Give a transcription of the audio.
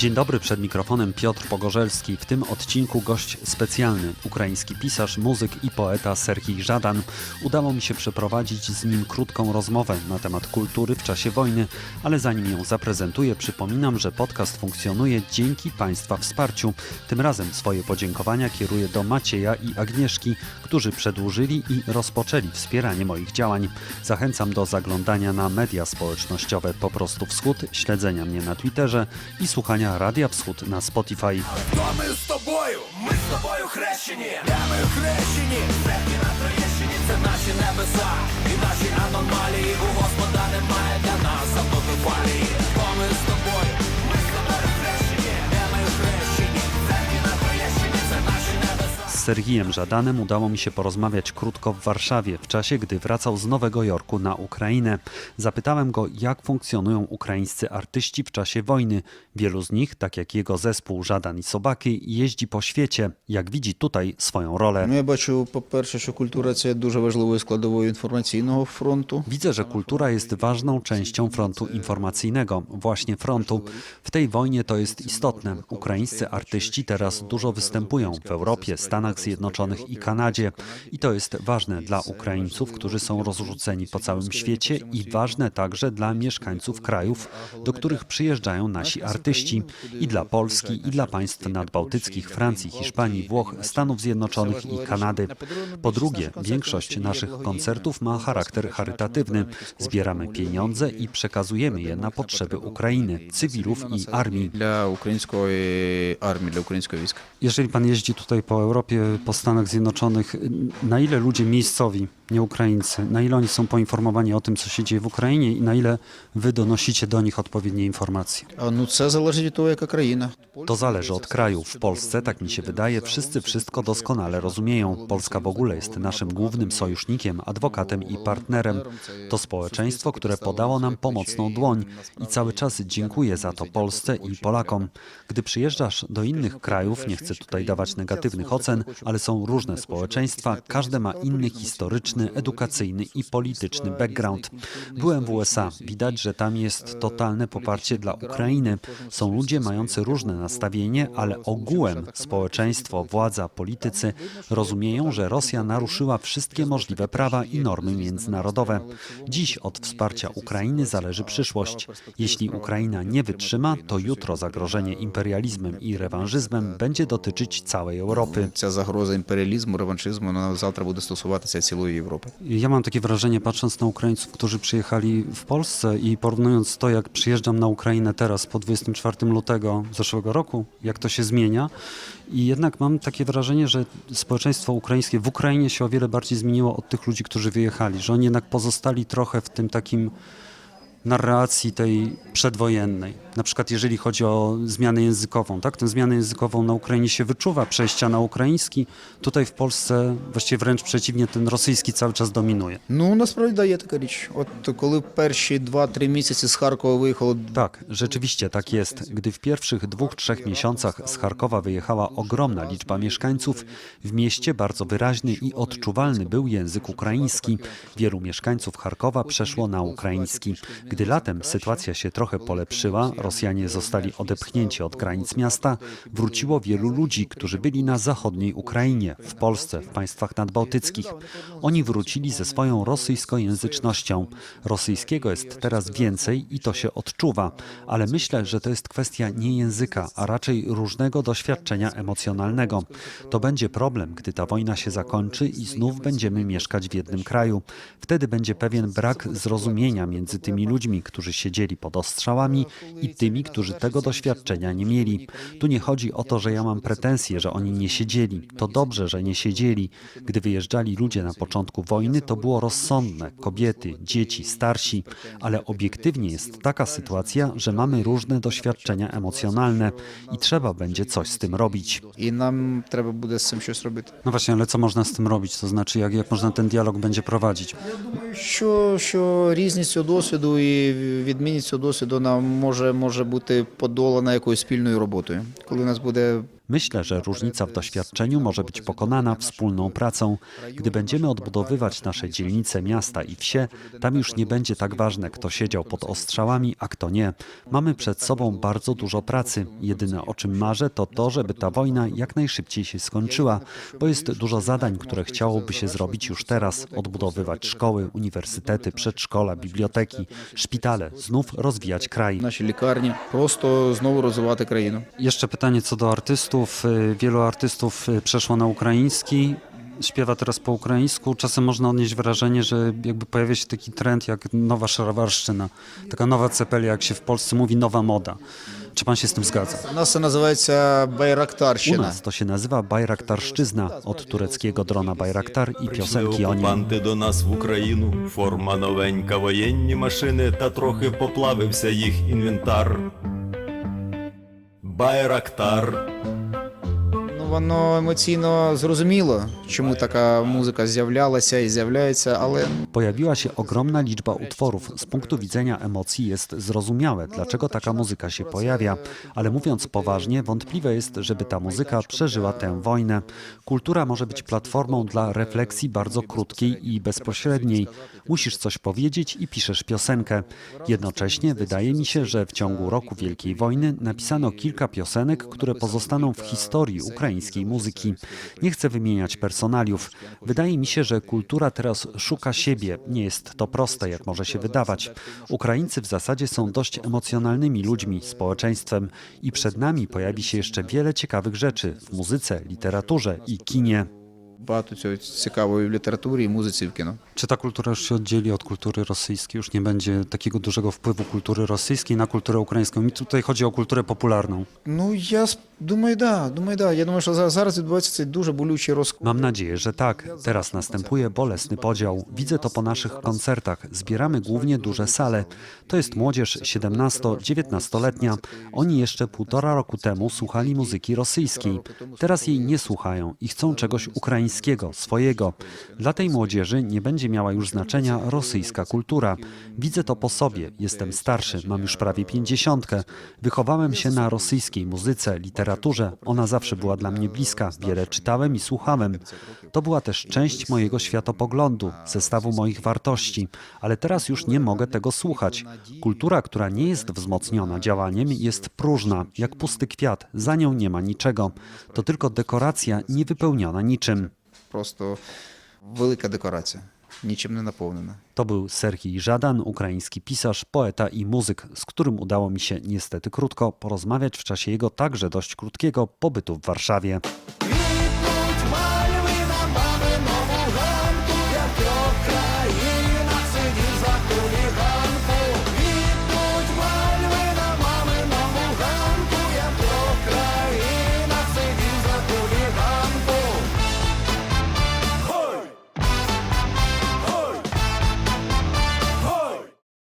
Dzień dobry, przed mikrofonem Piotr Pogorzelski. W tym odcinku gość specjalny, ukraiński pisarz, muzyk i poeta Serhii Żadan. Udało mi się przeprowadzić z nim krótką rozmowę na temat kultury w czasie wojny, ale zanim ją zaprezentuję, przypominam, że podcast funkcjonuje dzięki Państwa wsparciu. Tym razem swoje podziękowania kieruję do Macieja i Agnieszki, którzy przedłużyli i rozpoczęli wspieranie moich działań. Zachęcam do zaglądania na media społecznościowe Po prostu Wschód, śledzenia mnie na Twitterze i słuchania Radia Wschód na Spotify. То ми з тобою? Ми з тобою хрещені, де ми хрещені, Церкві на Троєщині це наші небеса і наші аномалії. У Господа Sergijem Żadanem udało mi się porozmawiać krótko w Warszawie, w czasie gdy wracał z Nowego Jorku na Ukrainę. Zapytałem go, jak funkcjonują ukraińscy artyści w czasie wojny. Wielu z nich, tak jak jego zespół Żadan i Sobaki, jeździ po świecie. Jak widzi tutaj swoją rolę. Ну, я бачу, по-перше, що культура це є дуже важливою складовою інформаційного фронту. Widzę, że kultura jest ważną częścią frontu informacyjnego, właśnie frontu. W tej wojnie to jest istotne. Ukraińscy artyści teraz dużo występują w Europie, Stanach Stanach Zjednoczonych i Kanadzie. I to jest ważne dla Ukraińców, którzy są rozrzuceni po całym świecie i ważne także dla mieszkańców krajów, do których przyjeżdżają nasi artyści i dla Polski, i dla państw nadbałtyckich, Francji, Hiszpanii, Włoch, Stanów Zjednoczonych i Kanady. Po drugie, większość naszych koncertów ma charakter charytatywny. Zbieramy pieniądze i przekazujemy je na potrzeby Ukrainy, cywilów i armii. Dla ukraińskiej armii, dla ukraińskiego wojska. Jeżeli pan jeździ tutaj po Europie, po Stanach Zjednoczonych, na ile ludzie miejscowi, nie Ukraińcy, na ile oni są poinformowani o tym, co się dzieje w Ukrainie i na ile wy donosicie do nich odpowiednie informacje? No, zależy. To zależy od kraju. W Polsce, tak mi się wydaje, wszyscy wszystko doskonale rozumieją. Polska w ogóle jest naszym głównym sojusznikiem, adwokatem i partnerem. To społeczeństwo, które podało nam pomocną dłoń i cały czas dziękuję za to Polsce i Polakom. Gdy przyjeżdżasz do innych krajów, nie chcę tutaj dawać negatywnych ocen, ale są różne społeczeństwa, każde ma inny historyczny, edukacyjny i polityczny background. Byłem w USA, widać, że tam jest totalne poparcie dla Ukrainy. Są ludzie mający różne nastawienie, ale ogółem społeczeństwo, władza, politycy rozumieją, że Rosja naruszyła wszystkie możliwe prawa i normy międzynarodowe. Dziś od wsparcia Ukrainy zależy przyszłość. Jeśli Ukraina nie wytrzyma, to jutro zagrożenie imperializmem i rewanżyzmem będzie dotyczyć całej Europy Ця загроза імперіалізму, реваншизму, вона завтра буде стосуватися цілої Європи. Ja mam takie wrażenie, patrząc na Ukraińców, którzy przyjechali w Polsce i porównując to, jak przyjeżdżam na Ukrainę teraz po 24 lutego zeszłego roku, jak to się zmienia. I jednak mam takie wrażenie, że społeczeństwo ukraińskie w Ukrainie się o wiele bardziej zmieniło od tych ludzi, którzy wyjechali, że oni jednak pozostali trochę w tym takim narracji tej przedwojennej. Na przykład jeżeli chodzi o zmianę językową, tak? Tę zmianę językową na Ukrainie się wyczuwa, przejścia na ukraiński. Tutaj w Polsce właściwie wręcz przeciwnie, ten rosyjski cały czas dominuje. Ну, насправді да, є така річ. От коли перші 2-3 місяці з Харкова виїхало Tak, rzeczywiście tak jest. Gdy w pierwszych dwóch, trzech miesiącach z Charkowa wyjechała ogromna liczba mieszkańców, w mieście bardzo wyraźny i odczuwalny był język ukraiński. Wielu mieszkańców Charkowa przeszło na ukraiński. Gdy latem sytuacja się trochę polepszyła, Rosjanie zostali odepchnięci od granic miasta, wróciło wielu ludzi, którzy byli na zachodniej Ukrainie, w Polsce, w państwach nadbałtyckich. Oni wrócili ze swoją rosyjskojęzycznością. Rosyjskiego jest teraz więcej i to się odczuwa, ale myślę, że to jest kwestia nie języka, a raczej różnego doświadczenia emocjonalnego. To będzie problem, gdy ta wojna się zakończy i znów będziemy mieszkać w jednym kraju. Wtedy będzie pewien brak zrozumienia między tymi ludźmi, którzy siedzieli pod ostrzałami i tymi, którzy tego doświadczenia nie mieli. Tu nie chodzi o to, że ja mam pretensje, że oni nie siedzieli. To dobrze, że nie siedzieli. Gdy wyjeżdżali ludzie na początku wojny, to było rozsądne. Kobiety, dzieci, starsi, ale obiektywnie jest taka sytuacja, że mamy różne doświadczenia emocjonalne i trzeba będzie coś z tym robić. і нам треба буде з цим щось робити. No właśnie, ale co można z tym robić? To znaczy, jak, jak można ten dialog będzie prowadzić? Що, що різність цього досвіду і відмінність цього досвіду нам може, може бути подолана якоюсь спільною роботою. Коли у нас буде Myślę, że różnica w doświadczeniu może być pokonana wspólną pracą. Gdy będziemy odbudowywać nasze dzielnice, miasta i wsie, tam już nie będzie tak ważne, kto siedział pod ostrzałami, a kto nie. Mamy przed sobą bardzo dużo pracy. Jedyne o czym marzę to to, żeby ta wojna jak najszybciej się skończyła, bo jest dużo zadań, które chciałoby się zrobić już teraz. Odbudowywać szkoły, uniwersytety, przedszkola, biblioteki, szpitale, znów rozwijać kraj. Nasze lekarnie, prosto znowu rozwijać krainę. Jeszcze pytanie co do artystów Y, Wielu artystów y, przeszło na ukraiński, śpiewa teraz po ukraińsku. Czasem można odnieść wrażenie, że jakby pojawia się taki trend jak nowa szarawarszczyna, taka nowa cepelia, jak się w Polsce mówi, nowa moda. Czy pan się z tym zgadza? У нас це називається U Байрактарщина. nas to się nazywa bajraktarszczyzna, od tureckiego drona Bajraktar i Прийшли piosenki o nim. окупанти до нас в Україну, форма новенька, воєнні машини, та трохи поплавився їх інвентар. Байрактар. Ну, воно емоційно зрозуміло, чому така музика з'являлася і з'являється, але Pojawiła się ogromna liczba utworów. Z punktu widzenia emocji jest zrozumiałe, dlaczego taka muzyka się pojawia, ale mówiąc poważnie, wątpliwe jest, żeby ta muzyka przeżyła tę wojnę. Kultura może być platformą dla refleksji bardzo krótkiej i bezpośredniej. Musisz coś powiedzieć i piszesz piosenkę. Jednocześnie wydaje mi się, że w ciągu roku Wielkiej Wojny napisano kilka piosenek, które pozostaną w historii ukraińskiej muzyki. Nie chcę wymieniać personaliów. Wydaje mi się, że kultura teraz szuka siebie. Nie jest to proste, jak może się wydawać. Ukraińcy w zasadzie są dość emocjonalnymi ludźmi, społeczeństwem i przed nami pojawi się jeszcze wiele ciekawych rzeczy w muzyce, literaturze i kinie. багато цього цікавого і в літературі, і музиці, і в кіно. Czy ta kultura już się oddzieli od kultury rosyjskiej? Już nie będzie takiego dużego wpływu kultury rosyjskiej na kulturę ukraińską? Mi tutaj chodzi o kulturę popularną. Ну, я с- думаю, да, думаю, да. Я думаю, що за- зараз відбувається цей дуже болючий розкол. Mam nadzieję, że tak. Teraz następuje bolesny podział. Widzę to po naszych koncertach. Zbieramy głównie duże sale. To jest młodzież 17-19-letnia. Oni jeszcze półtora roku temu słuchali muzyki rosyjskiej. Teraz jej nie słuchają i chcą czegoś ukraińskiego, swojego. Dla tej młodzieży nie będzie miała już znaczenia rosyjska kultura. Widzę to po sobie. Jestem starszy, mam już prawie pięćdziesiątkę. Wychowałem się na rosyjskiej muzyce, literaturze. literaturze. Ona zawsze była dla mnie bliska. Wiele czytałem i słuchałem. To była też część mojego światopoglądu, zestawu moich wartości, ale teraz już nie mogę tego słuchać. Kultura, która nie jest wzmocniona działaniem, jest próżna, jak pusty kwiat. Za nią nie ma niczego. To tylko dekoracja niewypełniona niczym. Po prostu wielka dekoracja. Nieciemne napłonne. To był Serhii Żadan, ukraiński pisarz, poeta i muzyk, z którym udało mi się niestety krótko porozmawiać w czasie jego także dość krótkiego pobytu w Warszawie.